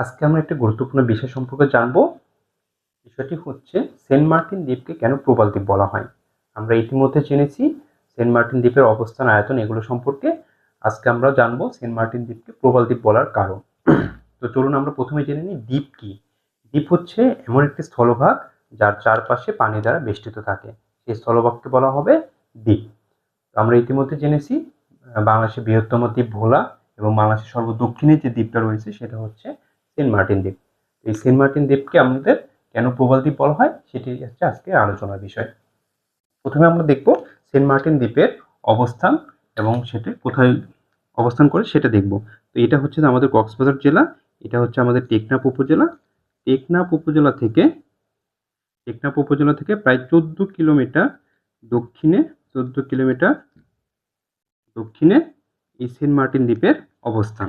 আজকে আমরা একটা গুরুত্বপূর্ণ বিষয় সম্পর্কে জানব। বিষয়টি হচ্ছে সেন্ট মার্টিন দ্বীপকে কেন প্রবাল দ্বীপ বলা হয়? আমরা ইতিমধ্যে জেনেছি সেন্ট মার্টিন দ্বীপের অবস্থান, আয়তন এগুলো সম্পর্কে। আজকে আমরা জানব সেন্ট মার্টিন দ্বীপকে প্রবাল দ্বীপ বলার কারণ। তো চলুন আমরা প্রথমে জেনে নিই দ্বীপ কি। দ্বীপ হচ্ছে এমন একটি স্থলভাগ যার চারপাশে পানি দ্বারা বেষ্টিত থাকে। সেই স্থলভাগকে বলা হবে দ্বীপ। আমরা ইতিমধ্যে জেনেছি বাংলাদেশের বৃহত্তম দ্বীপ ভোলা এবং বাংলাদেশের সর্বদক্ষিণে যে দ্বীপটা রয়েছে সেটা হচ্ছে সেন্ট মার্টিন দ্বীপ। এই সেন্ট মার্টিন দ্বীপকে আমাদের কেন প্রবাল দ্বীপ বলা হয়, সেটি হচ্ছে আজকে আলোচনার বিষয়। প্রথমে আমরা দেখব সেন্ট মার্টিন দ্বীপের অবস্থান এবং সেটা কোথায় অবস্থান করে সেটা দেখব। তো এটা হচ্ছে আমাদের কক্সবাজার জেলা, এটা হচ্ছে আমাদের টেকনাফ উপজেলা। টেকনাফ উপজেলা থেকে, টেকনাফ উপজেলা থেকে প্রায় চোদ্দ কিলোমিটার দক্ষিণে, চোদ্দ কিলোমিটার দক্ষিণে এই সেন্ট মার্টিন দ্বীপের অবস্থান।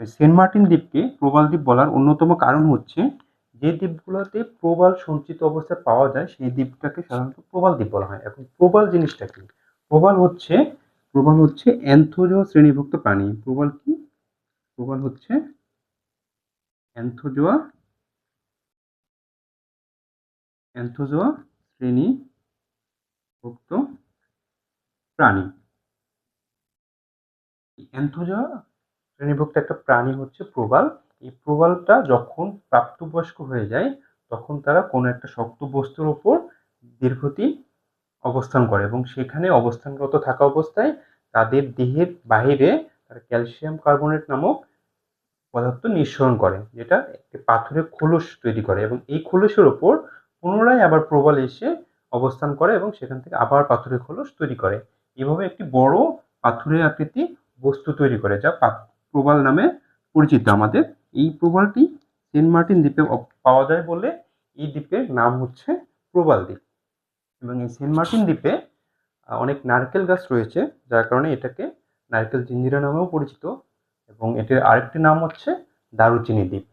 সেন্ট মার্টিন দ্বীপকে প্রবাল দ্বীপ বলার অন্যতম কারণ হচ্ছে, যে দ্বীপগুলোতে প্রবাল সঞ্চিত অবস্থায় পাওয়া যায়, সেই দ্বীপটাকে সাধারণত প্রবাল দ্বীপ বলা হয়। এখন প্রবাল জিনিসটা কি? প্রবাল হচ্ছে প্রবাল হচ্ছে অ্যান্থোজোয়া শ্রেণীভুক্ত প্রাণী। প্রবাল কি? প্রবাল হচ্ছে অ্যান্থোজোয়া অ্যান্থোজোয়া শ্রেণীভুক্ত প্রাণী। অ্যান্থোজোয়া শ্রেণীভুক্ত একটা প্রাণী হচ্ছে প্রবাল। এই প্রবালটা যখন প্রাপ্তবয়স্ক হয়ে যায়, তখন তারা কোনো একটা শক্ত বস্তুর ওপর দীর্ঘদিন অবস্থান করে এবং সেখানে অবস্থানরত থাকা অবস্থায় তাদের দেহের বাইরে তারা ক্যালসিয়াম কার্বনেট নামক পদার্থ নিঃসরণ করে, যেটা একটি পাথরের খোলস তৈরি করে এবং এই খোলসের ওপর পুনরায় আবার প্রবাল এসে অবস্থান করে এবং সেখান থেকে আবার পাথরের খোলস তৈরি করে। এভাবে একটি বড় পাথরের আকৃতি বস্তু তৈরি করে, যা প্রবাল নামে পরিচিত আমাদের। এই প্রবালটি সেন্ট মার্টিন দ্বীপে পাওয়া যায় বলে এই দ্বীপের নাম হচ্ছে প্রবাল দ্বীপ। এবং এই সেন্ট মার্টিন দ্বীপে অনেক নারকেল গাছ রয়েছে, যার কারণে এটাকে নারকেল জিঞ্জিরা নামেও পরিচিত। এবং এটির আরেকটি নাম হচ্ছে দারুচিনি দ্বীপ।